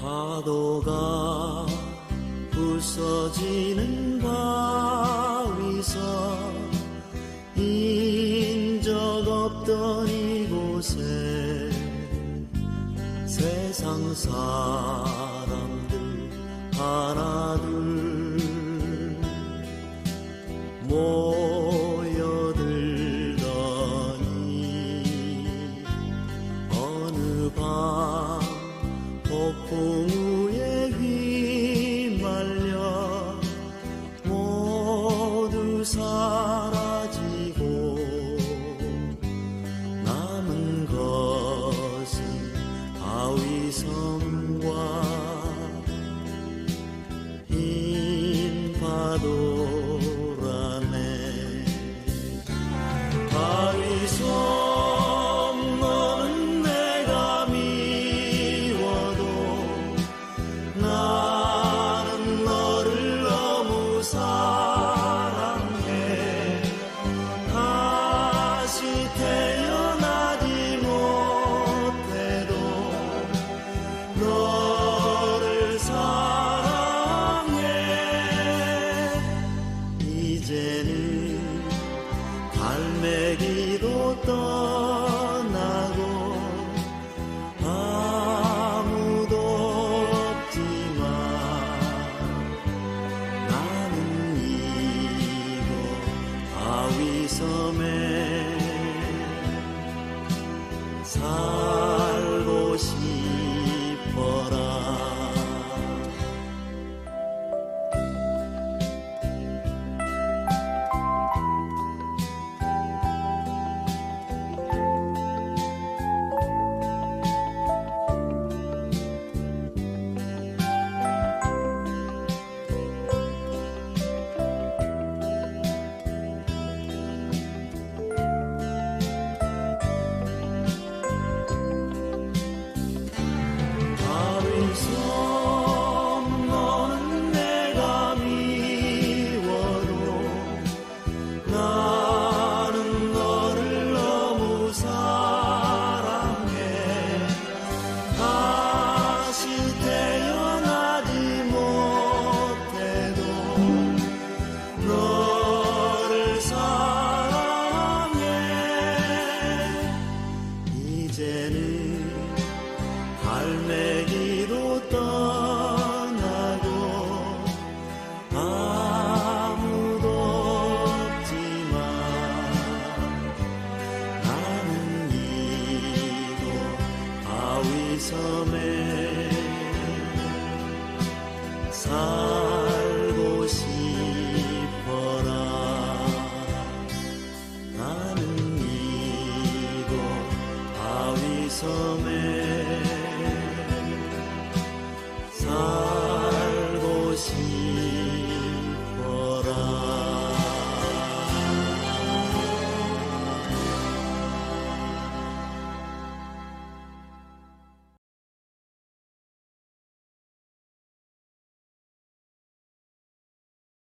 파도가 부서지는 바위서 인적 없던 이곳에 세상 사 돌아네. 다리 속 time. 발매기로 떠나고 아무도 없지만 나는 이곳 바위섬에 사 섬에